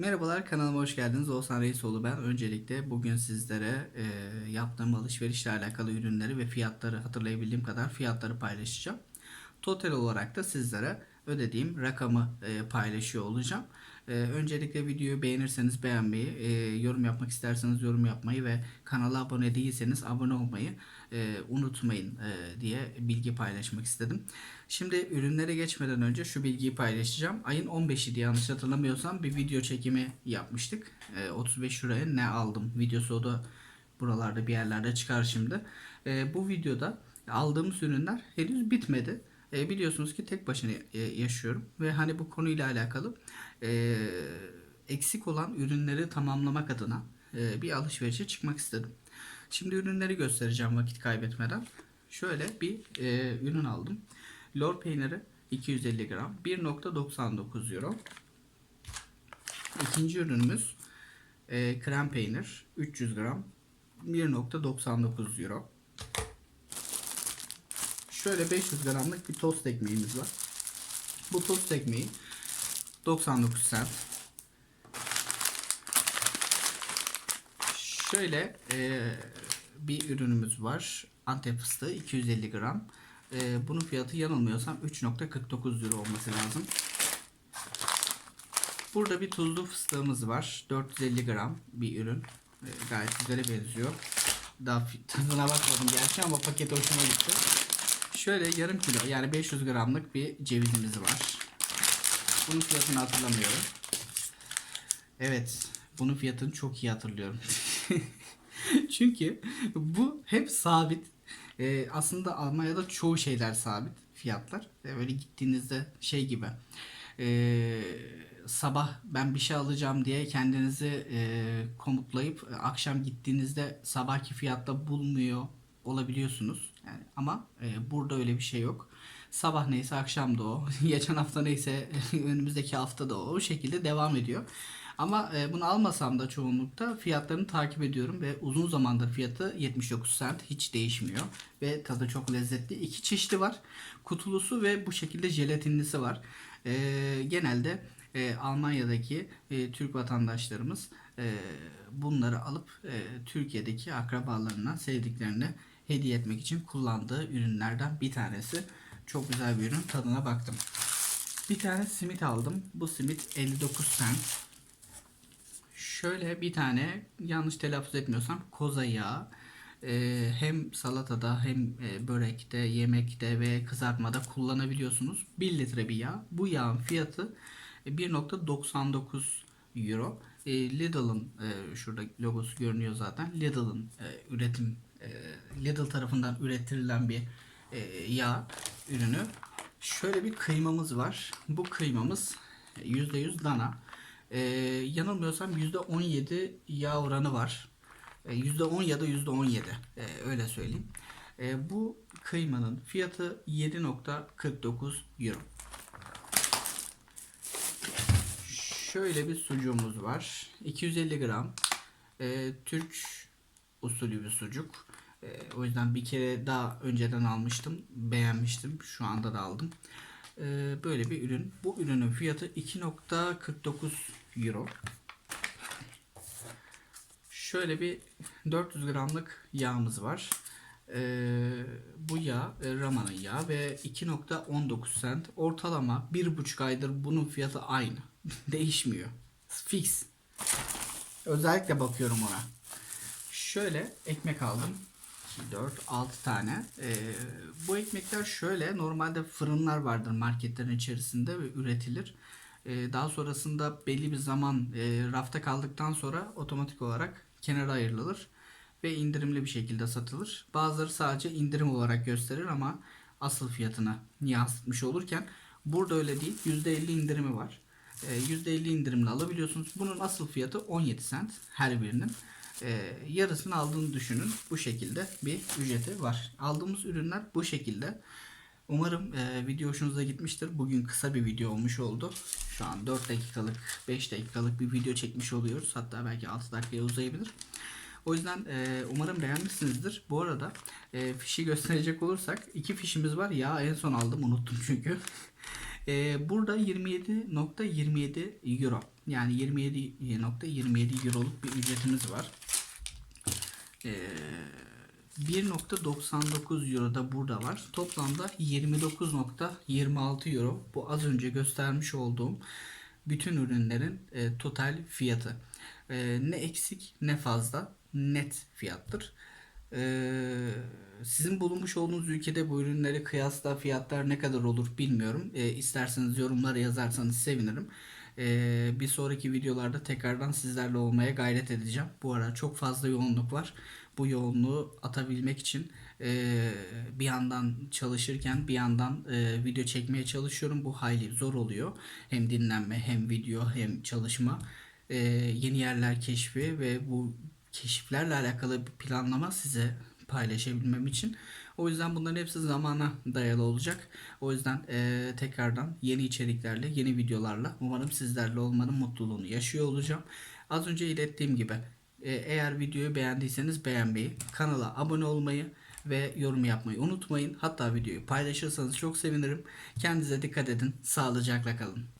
Merhabalar kanalıma hoş geldiniz. Oğuzhan Reisoğlu ben. Öncelikle bugün sizlere e, yaptığım alışverişle alakalı ürünleri ve fiyatları hatırlayabildiğim kadar fiyatları paylaşacağım. Total olarak da sizlere ödediğim rakamı e, paylaşıyor olacağım. E, öncelikle videoyu beğenirseniz beğenmeyi, e, yorum yapmak isterseniz yorum yapmayı ve kanala abone değilseniz abone olmayı e, unutmayın e, diye bilgi paylaşmak istedim. Şimdi ürünlere geçmeden önce şu bilgiyi paylaşacağım. Ayın 15'i diye yanlış hatırlamıyorsam bir video çekimi yapmıştık. E, 35 liraya ne aldım videosu o da buralarda bir yerlerde çıkar şimdi. Bu videoda aldığımız ürünler henüz bitmedi. E, biliyorsunuz ki tek başına e, yaşıyorum ve hani bu konuyla alakalı e, eksik olan ürünleri tamamlamak adına e, bir alışverişe çıkmak istedim. Şimdi ürünleri göstereceğim vakit kaybetmeden. Şöyle bir e, ürün aldım. Lor peyniri 250 gram 1.99 euro. İkinci ürünümüz e, krem peynir 300 gram 1.99 euro. Şöyle 500 gramlık bir tost ekmeğimiz var. Bu tost ekmeği 99 cent. Şöyle e, bir ürünümüz var. Antep fıstığı 250 gram. E, bunun fiyatı yanılmıyorsam 3.49 euro olması lazım. Burada bir tuzlu fıstığımız var. 450 gram bir ürün. E, gayet güzele benziyor. Daha tadına bakmadım gerçi ama paket hoşuma gitti. Şöyle yarım kilo yani 500 gramlık bir cevizimiz var. Bunun fiyatını hatırlamıyorum. Evet. Bunun fiyatını çok iyi hatırlıyorum. Çünkü bu hep sabit. Ee, aslında Almanya'da çoğu şeyler sabit fiyatlar. Ee, böyle gittiğinizde şey gibi. ee, sabah ben bir şey alacağım diye kendinizi ee, komutlayıp e, akşam gittiğinizde sabahki fiyatta bulmuyor olabiliyorsunuz. Yani ama e, burada öyle bir şey yok. Sabah neyse akşam da o. Geçen hafta neyse önümüzdeki hafta da o. O şekilde devam ediyor. Ama e, bunu almasam da çoğunlukta fiyatlarını takip ediyorum ve uzun zamandır fiyatı 79 cent hiç değişmiyor ve tadı çok lezzetli. İki çeşidi var. Kutulusu ve bu şekilde jelatinlisi var. E, genelde e, Almanya'daki e, Türk vatandaşlarımız e, bunları alıp e, Türkiye'deki akrabalarına, sevdiklerine hediye etmek için kullandığı ürünlerden bir tanesi. Çok güzel bir ürün. Tadına baktım. Bir tane simit aldım. Bu simit 59 cent. Şöyle bir tane yanlış telaffuz etmiyorsam koza yağı Ee, hem salatada hem e, börekte, yemekte ve kızartmada kullanabiliyorsunuz. 1 litre bir yağ. Bu yağın fiyatı e, 1.99 euro. E, Lidl'ın e, şurada logosu görünüyor zaten. Lidl'ın e, üretim e, Lidl tarafından üretililen bir e, yağ ürünü. Şöyle bir kıymamız var. Bu kıymamız e, %100 dana. E, yanılmıyorsam %17 yağ oranı var. E, %10 ya da %17 e, öyle söyleyeyim. E, bu kıymanın fiyatı 7.49 euro. Şöyle bir sucuğumuz var. 250 gram. E, Türk usulü bir sucuk. E, o yüzden bir kere daha önceden almıştım. Beğenmiştim. Şu anda da aldım. E, böyle bir ürün. Bu ürünün fiyatı 2.49 euro. Şöyle bir 400 gramlık yağımız var. Ee, bu yağ e, Rama'nın yağı ve 2.19 cent. Ortalama 1,5 aydır bunun fiyatı aynı. Değişmiyor. Fix. Özellikle bakıyorum ona. Şöyle ekmek aldım. 2, 4, 6 tane. Ee, bu ekmekler şöyle normalde fırınlar vardır marketlerin içerisinde ve üretilir. Ee, daha sonrasında belli bir zaman e, rafta kaldıktan sonra otomatik olarak kenara ayrılır ve indirimli bir şekilde satılır. Bazıları sadece indirim olarak gösterir ama asıl fiyatını yansıtmış olurken burada öyle değil. %50 indirimi var. Ee, %50 indirimle alabiliyorsunuz. Bunun asıl fiyatı 17 cent her birinin. Ee, yarısını aldığını düşünün. Bu şekilde bir ücreti var. Aldığımız ürünler bu şekilde. Umarım e, video hoşunuza gitmiştir. Bugün kısa bir video olmuş oldu. Şu an 4 dakikalık, 5 dakikalık bir video çekmiş oluyoruz. Hatta belki 6 dakikaya uzayabilir. O yüzden e, umarım beğenmişsinizdir. Bu arada e, fişi gösterecek olursak iki fişimiz var. Ya en son aldım unuttum çünkü. E, burada 27.27 euro Yani 27.27 euroluk bir ücretimiz var. Ee, 1.99 euro da burada var. Toplamda 29.26 euro. Bu az önce göstermiş olduğum bütün ürünlerin e, total fiyatı. E, ne eksik ne fazla net fiyattır. E, sizin bulunmuş olduğunuz ülkede bu ürünleri kıyasla fiyatlar ne kadar olur bilmiyorum. E, isterseniz yorumlara yazarsanız sevinirim. E, bir sonraki videolarda tekrardan sizlerle olmaya gayret edeceğim. Bu ara çok fazla yoğunluk var. Bu yoğunluğu atabilmek için e, bir yandan çalışırken bir yandan e, video çekmeye çalışıyorum. Bu hayli zor oluyor. Hem dinlenme hem video hem çalışma. E, yeni yerler keşfi ve bu keşiflerle alakalı bir planlama size paylaşabilmem için. O yüzden bunların hepsi zamana dayalı olacak. O yüzden e, tekrardan yeni içeriklerle, yeni videolarla umarım sizlerle olmanın mutluluğunu yaşıyor olacağım. Az önce ilettiğim gibi e, eğer videoyu beğendiyseniz beğenmeyi, kanala abone olmayı ve yorum yapmayı unutmayın. Hatta videoyu paylaşırsanız çok sevinirim. Kendinize dikkat edin. Sağlıcakla kalın.